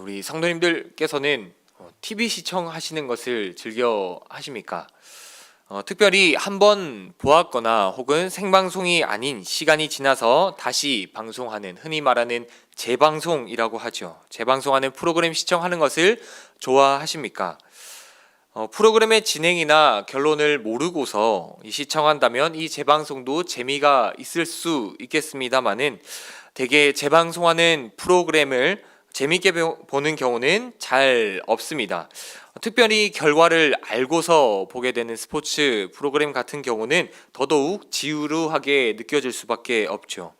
우리 성도님들께서는 TV 시청하시는 것을 즐겨 하십니까? 어, 특별히 한 번 보았거나 혹은 생방송이 아닌 시간이 지나서 다시 방송하는 흔히 말하는 재방송이라고 하죠. 재방송하는 프로그램 시청하는 것을 좋아하십니까? 어, 프로그램의 진행이나 결론을 모르고서 이 시청한다면 이 재방송도 재미가 있을 수 있겠습니다만은 대개 재방송하는 프로그램을 재미있게 보- 보는 경우는 잘 없습니다. 특별히 결과를 알고서 보게 되는 스포츠 프로그램 같은 경우는 더더욱 지루하게 느껴질 수밖에 없죠.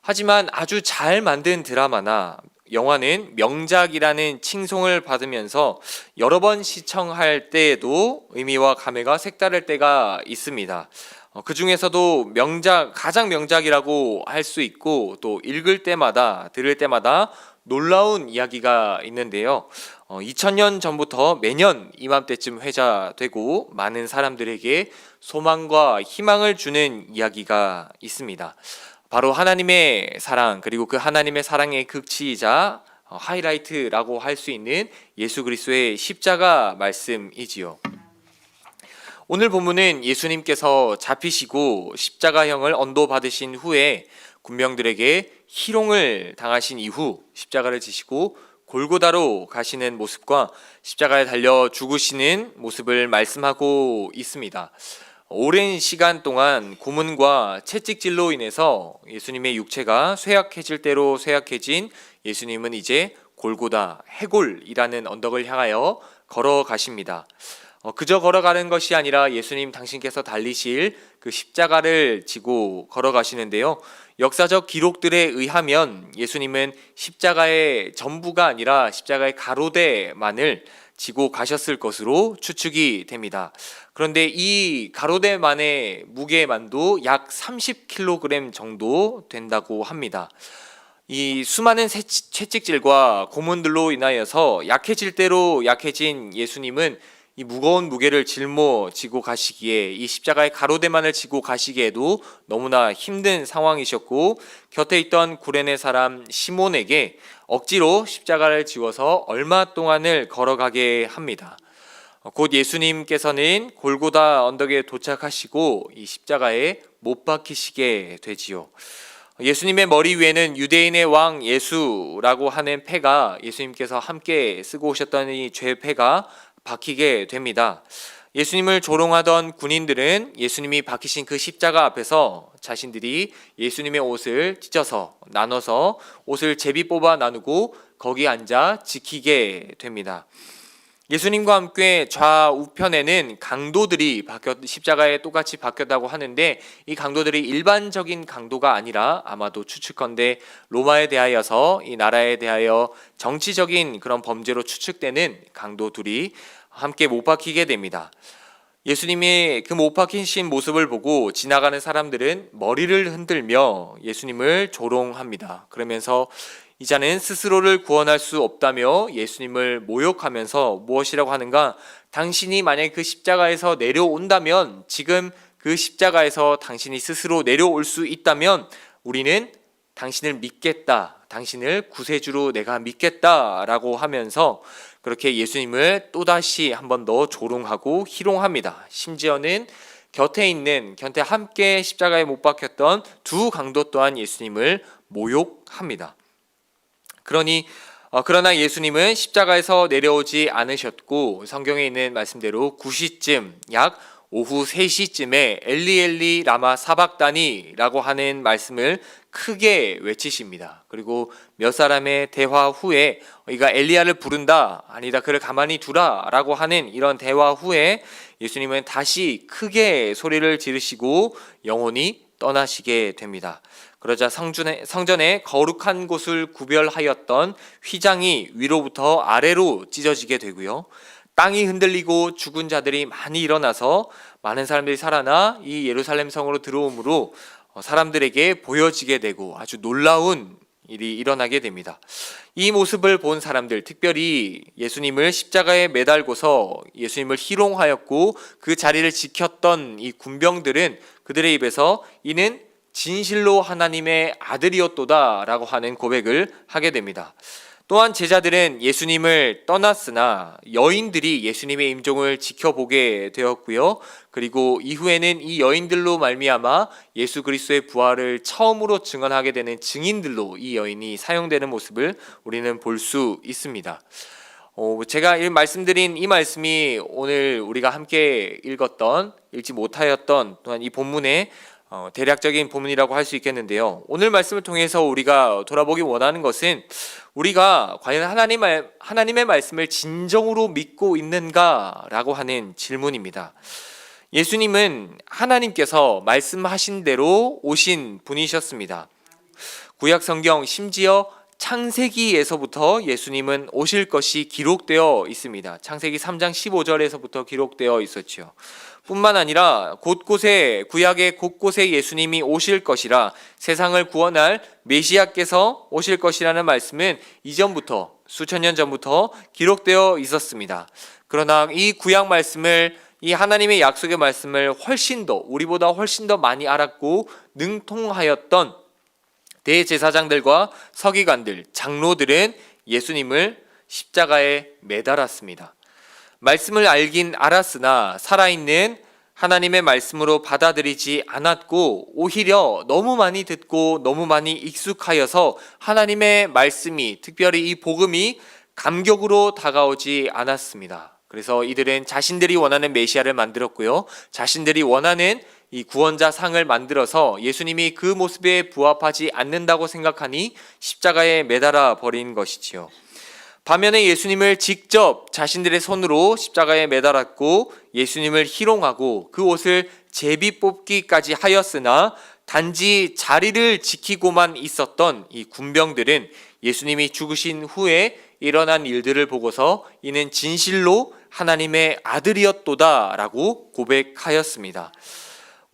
하지만 아주 잘 만든 드라마나 영화는 명작이라는 칭송을 받으면서 여러 번 시청할 때에도 의미와 감회가 색다를 때가 있습니다. 어, 그 중에서도 명작, 가장 명작이라고 할 수 있고 또 읽을 때마다, 들을 때마다 놀라운 이야기가 있는데요. 어, 2000년 전부터 매년 이맘때쯤 회자되고 많은 사람들에게 소망과 희망을 주는 이야기가 있습니다. 바로 하나님의 사랑 그리고 그 하나님의 사랑의 극치이자 어, 하이라이트라고 할 수 있는 예수 그리스도의 십자가 말씀이지요. 오늘 본문은 예수님께서 잡히시고 십자가형을 언도 받으신 후에 군병들에게 희롱을 당하신 이후 십자가를 지시고 골고다로 가시는 모습과 십자가에 달려 죽으시는 모습을 말씀하고 있습니다. 오랜 시간 동안 고문과 채찍질로 인해서 예수님의 육체가 쇠약해질 대로 쇠약해진 예수님은 이제 골고다 해골이라는 언덕을 향하여 걸어가십니다. 어, 그저 걸어가는 것이 아니라 예수님 당신께서 달리실 그 십자가를 지고 걸어가시는데요. 역사적 기록들에 의하면 예수님은 십자가의 전부가 아니라 십자가의 가로대만을 지고 가셨을 것으로 추측이 됩니다. 그런데 이 가로대만의 무게만도 약 30kg 정도 된다고 합니다. 이 수많은 새- 채찍질과 고문들로 인하여서 약해질 대로 약해진 예수님은 이 무거운 무게를 짊어지고 가시기에 이 십자가의 가로대만을 지고 가시기에도 너무나 힘든 상황이셨고 곁에 있던 구레네 사람 시몬에게 억지로 십자가를 지워서 얼마 동안을 걸어가게 합니다. 어, 곧 예수님께서는 골고다 언덕에 도착하시고 이 십자가에 못 박히시게 되지요. 예수님의 머리 위에는 유대인의 왕 예수라고 하는 패가 예수님께서 함께 쓰고 오셨던 이 죄패가 박히게 됩니다. 예수님을 조롱하던 군인들은 예수님이 박히신 그 십자가 앞에서 자신들이 예수님의 옷을 찢어서 나눠서 옷을 제비 뽑아 나누고 거기 앉아 지키게 됩니다. 예수님과 함께 좌우편에는 강도들이 박혔 십자가에 똑같이 박혔다고 하는데 이 강도들이 일반적인 강도가 아니라 아마도 추측컨대 로마에 대하여서 이 나라에 대하여 정치적인 그런 범죄로 추측되는 강도들이 함께 못 박히게 됩니다. 예수님이 그 못 박히신 모습을 보고 지나가는 사람들은 머리를 흔들며 예수님을 조롱합니다. 그러면서 이 자는 스스로를 구원할 수 없다며 예수님을 모욕하면서 무엇이라고 하는가? 당신이 만약에 그 십자가에서 내려온다면 지금 그 십자가에서 당신이 스스로 내려올 수 있다면 우리는 당신을 믿겠다. 당신을 구세주로 내가 믿겠다라고 하면서 그렇게 예수님을 또다시 한 번 더 조롱하고 희롱합니다. 심지어는 곁에 있는 곁에 함께 십자가에 못 박혔던 두 강도 또한 예수님을 모욕합니다. 그러니 어, 그러나 예수님은 십자가에서 내려오지 않으셨고 성경에 있는 말씀대로 9시쯤 약 오후 3시쯤에 엘리엘리 라마 사박다니라고 하는 말씀을 크게 외치십니다. 그리고 몇 사람의 대화 후에 이가 엘리야를 부른다 아니다 그를 가만히 두라라고 하는 이런 대화 후에 예수님은 다시 크게 소리를 지르시고 영원히 떠나시게 됩니다. 그러자 성전에, 성전에 거룩한 곳을 구별하였던 휘장이 위로부터 아래로 찢어지게 되고요. 땅이 흔들리고 죽은 자들이 많이 일어나서 많은 사람들이 살아나 이 예루살렘 성으로 들어오므로 어, 사람들에게 보여지게 되고 아주 놀라운 일이 일어나게 됩니다. 이 모습을 본 사람들, 특별히 예수님을 십자가에 매달고서 예수님을 희롱하였고 그 자리를 지켰던 이 군병들은 그들의 입에서 이는 진실로 하나님의 아들이었도다라고 하는 고백을 하게 됩니다. 또한 제자들은 예수님을 떠났으나 여인들이 예수님의 임종을 지켜보게 되었고요. 그리고 이후에는 이 여인들로 말미암아 예수 그리스도의 부활을 처음으로 증언하게 되는 증인들로 이 여인이 사용되는 모습을 우리는 볼 수 있습니다. 어, 제가 이 말씀드린 이 말씀이 오늘 우리가 함께 읽었던 읽지 못하였던 또한 이 본문의 어, 대략적인 본문이라고 할 수 있겠는데요. 오늘 말씀을 통해서 우리가 돌아보기 원하는 것은 우리가 과연 하나님 말, 하나님의 말씀을 진정으로 믿고 있는가라고 하는 질문입니다. 예수님은 하나님께서 말씀하신 대로 오신 분이셨습니다. 구약 성경 심지어 창세기에서부터 예수님은 오실 것이 기록되어 있습니다. 창세기 3장 15절에서부터 기록되어 있었지요. 뿐만 아니라 곳곳에 구약의 곳곳에 예수님이 오실 것이라 세상을 구원할 메시아께서 오실 것이라는 말씀은 이전부터 수천 년 전부터 기록되어 있었습니다. 그러나 이 구약 말씀을 이 하나님의 약속의 말씀을 훨씬 더 우리보다 훨씬 더 많이 알았고 능통하였던 대제사장들과 서기관들, 장로들은 예수님을 십자가에 매달았습니다. 말씀을 알긴 알았으나 살아있는 하나님의 말씀으로 받아들이지 않았고 오히려 너무 많이 듣고 너무 많이 익숙하여서 하나님의 말씀이 특별히 이 복음이 감격으로 다가오지 않았습니다. 그래서 이들은 자신들이 원하는 메시아를 만들었고요. 자신들이 원하는 이 구원자 상을 만들어서 예수님이 그 모습에 부합하지 않는다고 생각하니 십자가에 매달아 버린 것이지요. 반면에 예수님을 직접 자신들의 손으로 십자가에 매달았고 예수님을 희롱하고 그 옷을 제비 뽑기까지 하였으나 단지 자리를 지키고만 있었던 이 군병들은 예수님이 죽으신 후에 일어난 일들을 보고서 이는 진실로 하나님의 아들이었도다라고 고백하였습니다.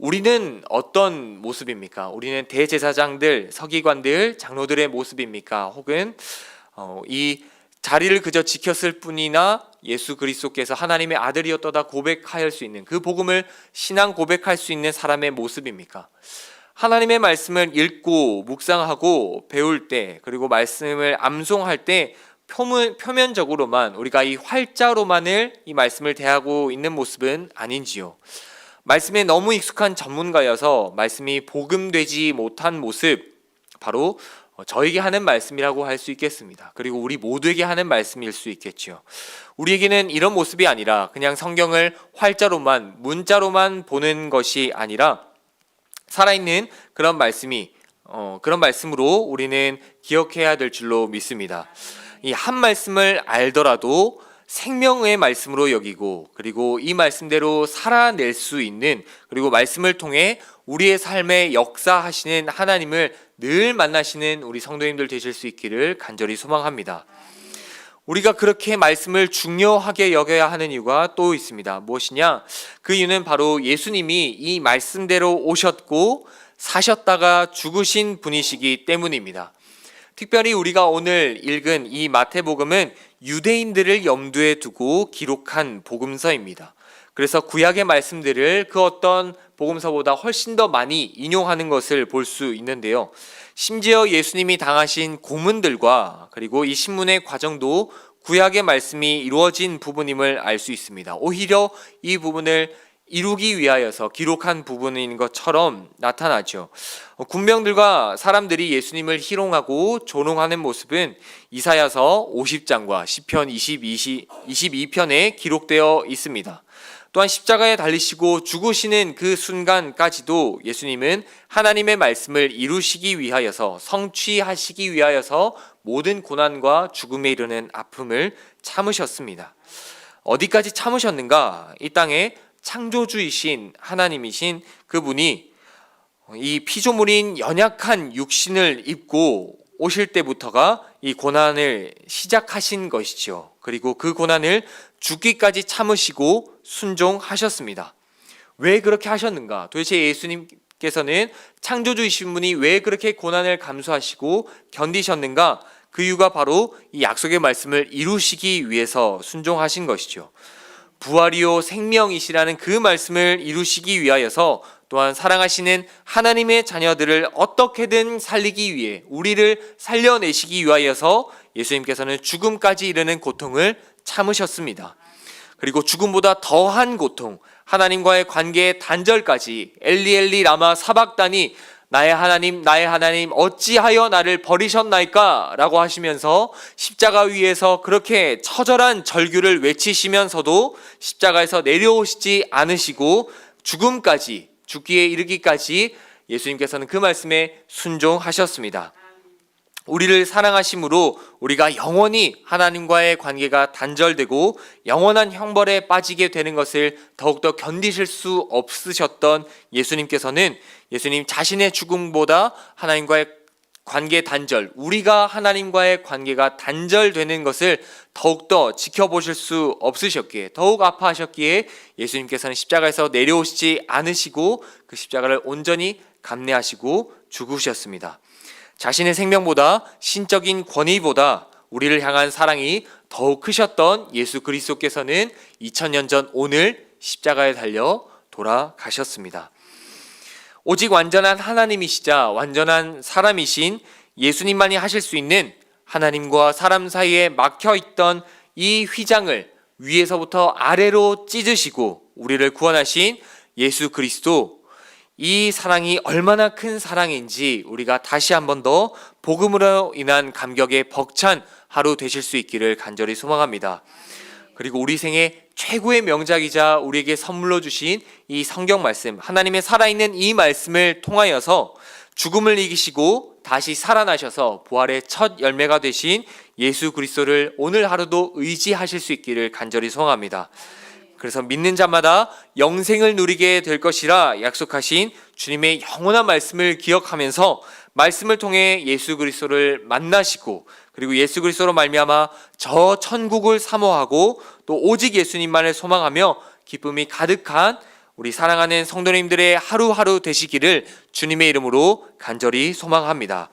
우리는 어떤 모습입니까? 우리는 대제사장들, 서기관들, 장로들의 모습입니까? 혹은 어, 이 자리를 그저 지켰을 뿐이나 예수 그리스도께서 하나님의 아들이었다다 고백할 수 있는 그 복음을 신앙 고백할 수 있는 사람의 모습입니까? 하나님의 말씀을 읽고 묵상하고 배울 때 그리고 말씀을 암송할 때 표면, 표면적으로만 우리가 이 활자로만을 이 말씀을 대하고 있는 모습은 아닌지요. 말씀에 너무 익숙한 전문가여서 말씀이 복음되지 못한 모습 바로 저에게 하는 말씀이라고 할 수 있겠습니다. 그리고 우리 모두에게 하는 말씀일 수 있겠죠. 우리에게는 이런 모습이 아니라 그냥 성경을 활자로만 문자로만 보는 것이 아니라 살아있는 그런 말씀이 어, 그런 말씀으로 우리는 기억해야 될 줄로 믿습니다. 이 한 말씀을 알더라도 생명의 말씀으로 여기고 그리고 이 말씀대로 살아낼 수 있는 그리고 말씀을 통해 우리의 삶에 역사하시는 하나님을 늘 만나시는 우리 성도님들 되실 수 있기를 간절히 소망합니다. 우리가 그렇게 말씀을 중요하게 여겨야 하는 이유가 또 있습니다. 무엇이냐? 그 이유는 바로 예수님이 이 말씀대로 오셨고 사셨다가 죽으신 분이시기 때문입니다. 특별히 우리가 오늘 읽은 이 마태복음은 유대인들을 염두에 두고 기록한 복음서입니다. 그래서 구약의 말씀들을 그 어떤 복음서보다 훨씬 더 많이 인용하는 것을 볼 수 있는데요. 심지어 예수님이 당하신 고문들과 그리고 이 신문의 과정도 구약의 말씀이 이루어진 부분임을 알 수 있습니다. 오히려 이 부분을 이루기 위하여서 기록한 부분인 것처럼 나타나죠. 군병들과 사람들이 예수님을 희롱하고 조롱하는 모습은 이사야서 50장과 시편 22, 22편에 기록되어 있습니다. 또한 십자가에 달리시고 죽으시는 그 순간까지도 예수님은 하나님의 말씀을 이루시기 위하여서 성취하시기 위하여서 모든 고난과 죽음에 이르는 아픔을 참으셨습니다. 어디까지 참으셨는가? 이 땅에 창조주이신 하나님이신 그분이 이 피조물인 연약한 육신을 입고 오실 때부터가 이 고난을 시작하신 것이죠. 그리고 그 고난을 죽기까지 참으시고 순종하셨습니다. 왜 그렇게 하셨는가? 도대체 예수님께서는 창조주이신 분이 왜 그렇게 고난을 감수하시고 견디셨는가? 그 이유가 바로 이 약속의 말씀을 이루시기 위해서 순종하신 것이죠. 부활이요 생명이시라는 그 말씀을 이루시기 위하여서 또한 사랑하시는 하나님의 자녀들을 어떻게든 살리기 위해 우리를 살려내시기 위하여서 예수님께서는 죽음까지 이르는 고통을 참으셨습니다. 그리고 죽음보다 더한 고통, 하나님과의 관계의 단절까지 엘리엘리 라마 사박단이 나의 하나님, 나의 하나님, 어찌하여 나를 버리셨나이까? 라고 하시면서 십자가 위에서 그렇게 처절한 절규를 외치시면서도 십자가에서 내려오시지 않으시고 죽음까지, 죽기에 이르기까지 예수님께서는 그 말씀에 순종하셨습니다. 우리를 사랑하심으로 우리가 영원히 하나님과의 관계가 단절되고 영원한 형벌에 빠지게 되는 것을 더욱더 견디실 수 없으셨던 예수님께서는 예수님 자신의 죽음보다 하나님과의 관계 단절, 우리가 하나님과의 관계가 단절되는 것을 더욱더 지켜보실 수 없으셨기에 더욱 아파하셨기에 예수님께서는 십자가에서 내려오시지 않으시고 그 십자가를 온전히 감내하시고 죽으셨습니다. 자신의 생명보다 신적인 권위보다 우리를 향한 사랑이 더욱 크셨던 예수 그리스도께서는 2000년 전 오늘 십자가에 달려 돌아가셨습니다. 오직 완전한 하나님이시자 완전한 사람이신 예수님만이 하실 수 있는 하나님과 사람 사이에 막혀 있던 이 휘장을 위에서부터 아래로 찢으시고 우리를 구원하신 예수 그리스도 이 사랑이 얼마나 큰 사랑인지 우리가 다시 한 번 더 복음으로 인한 감격에 벅찬 하루 되실 수 있기를 간절히 소망합니다. 그리고 우리 생애 최고의 명작이자 우리에게 선물로 주신 이 성경 말씀, 하나님의 살아있는 이 말씀을 통하여서 죽음을 이기시고 다시 살아나셔서 부활의 첫 열매가 되신 예수 그리스도를 오늘 하루도 의지하실 수 있기를 간절히 소망합니다. 그래서 믿는 자마다 영생을 누리게 될 것이라 약속하신 주님의 영원한 말씀을 기억하면서 말씀을 통해 예수 그리스도를 만나시고 그리고 예수 그리스도로 말미암아 저 천국을 사모하고 또 오직 예수님만을 소망하며 기쁨이 가득한 우리 사랑하는 성도님들의 하루하루 되시기를 주님의 이름으로 간절히 소망합니다.